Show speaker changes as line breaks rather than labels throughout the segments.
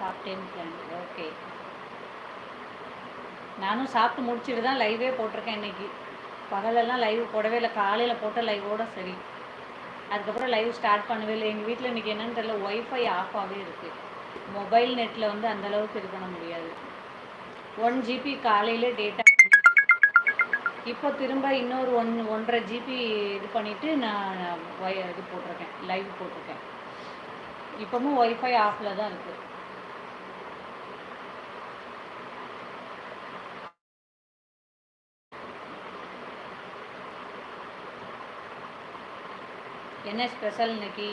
சாப்பிட்டேன்னு friend okay நானும் சாப்பிட்டு முடிச்சுட்டு தான் லைவே போட்டிருக்கேன் இன்னைக்கு. பகலெல்லாம் லைவ் போடவே இல்லை. காலையில் போட்ட லைவோட சரி. அதுக்கப்புறம் லைவ் ஸ்டார்ட் பண்ணவே இல்லை. எங்கள் வீட்டில் இன்றைக்கி என்னென்னு தெரியல. ஒய்ஃபை ஆஃபாகவே இருக்குது மொபைல் நெட்டில் வந்து அந்தளவுக்கு இது பண்ண முடியாது. ஒன் ஜிபி காலையில் டேட்டா இப்போ திரும்ப இன்னொரு ஒன் ஒன்றரை ஜிபி இது பண்ணிவிட்டு நான் ஒய் இது போட்டிருக்கேன். லைவ் போட்டிருக்கேன். இப்போவும் ஒய்ஃபை ஆஃபில் தான் இருக்குது என்ன ஸ்பெஷல் இன்னைக்கு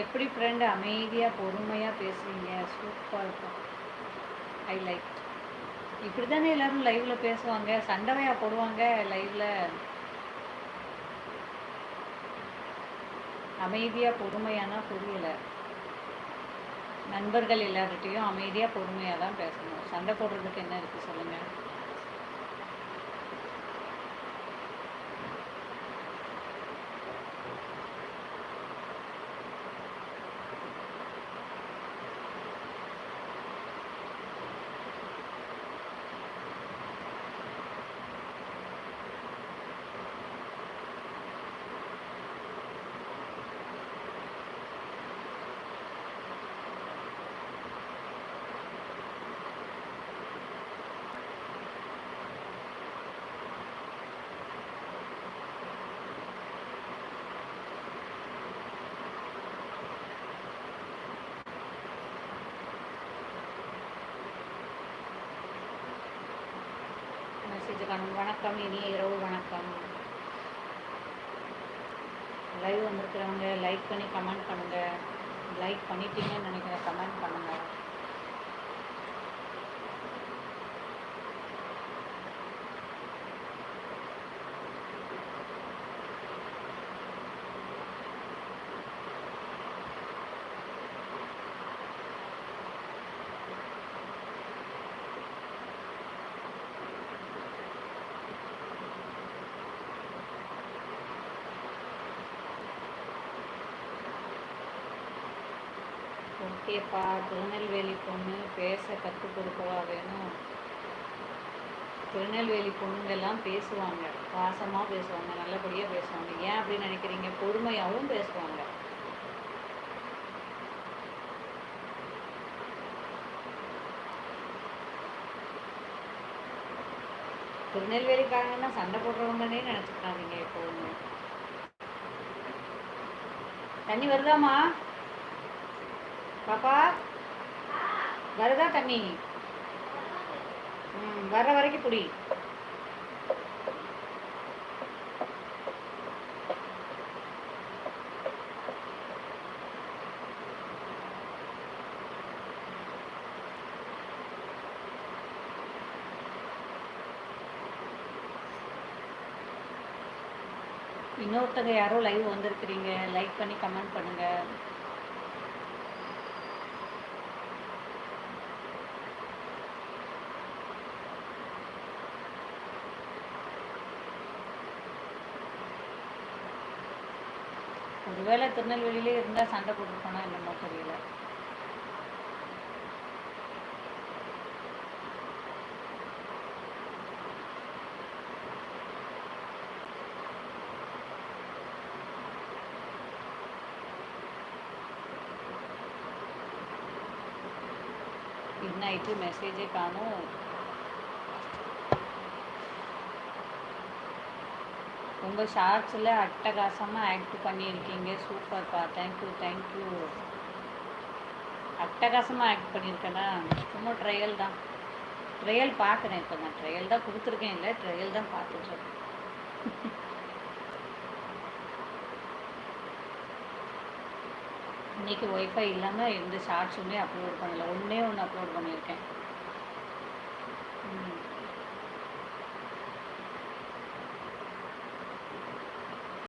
எப்படி ஃப்ரெண்ட் அமைதியாக பொறுமையாக பேசுவீங்க சூப்பர் இருக்கும் ஐ லைக் இப்படி தானே எல்லோரும் லைவில் பேசுவாங்க? சண்டவையாக போடுவாங்க லைவில் அமைதியாக பொறுமையானா புரியலை. நண்பர்கள் எல்லார்கிட்டையும் அமைதியாக பொறுமையாக தான் பேசணும். சண்டை போடுறதுக்கு என்ன இருக்குது சொல்லுங்கள் மெசேஜ் வணக்கம் இனிய இரவு வணக்கம். லைவ் வந்திருக்கிறவங்க லைக் பண்ணி கமெண்ட் பண்ணுங்கள் லைக் பண்ணிட்டீங்கன்னு நினைக்கிறேன் கமெண்ட் பண்ணுங்கள் ஓகேப்பா திருநெல்வேலி பொண்ணு பேச கற்றுக் கொடுக்கவா வேணும்? திருநெல்வேலி பொண்ணுங்கெல்லாம் பேசுவாங்க. பாசமாக பேசுவாங்க நல்லபடியாக பேசுவாங்க. ஏன் அப்படி நினைக்கிறீங்க? பொறுமையாகவும் பேசுவாங்க. திருநெல்வேலிக்காரங்கன்னா சண்டை போடுறவங்கன்னே நினச்சிக்கிறாதீங்க எப்போவுமே தண்ணி வருதாம்மா? பாப்பா. வருதா தண்ணி? ம் வர்ற வரைக்கும் புடி இன்னொருத்தங்க யாரோ லைவ் வந்திருக்கிறீங்க. லைக் பண்ணி கமெண்ட் பண்ணுங்க. ஒருவேளை திருநெல்வேலியிலே இருந்தால் சண்டை போட்டுருப்பானா என்னமோ தெரியல. குட் நைட்டு மெசேஜே காணும். உங்கள் ஷார்ட்ஸில் அட்டகாசமாக ஆக்ட் பண்ணியிருக்கீங்க. சூப்பர்ப்பா தேங்க்யூ தேங்க்யூ அட்டகாசமாக ஆக்ட் பண்ணியிருக்கேனா? சும்மா ட்ரையல் தான். ட்ரையல் பார்க்குறேன் இப்போ நான். ட்ரையல் தான் கொடுத்துருக்கேன். இல்லை ட்ரையல் தான் பார்த்துட்ருக்கேன். இன்றைக்கி ஒய்ஃபை இல்லாமல் எந்த ஷார்ட்ஸுமே அப்லோட் பண்ணல. ஒன்றே ஒன்று அப்லோட் பண்ணியிருக்கேன். ம்.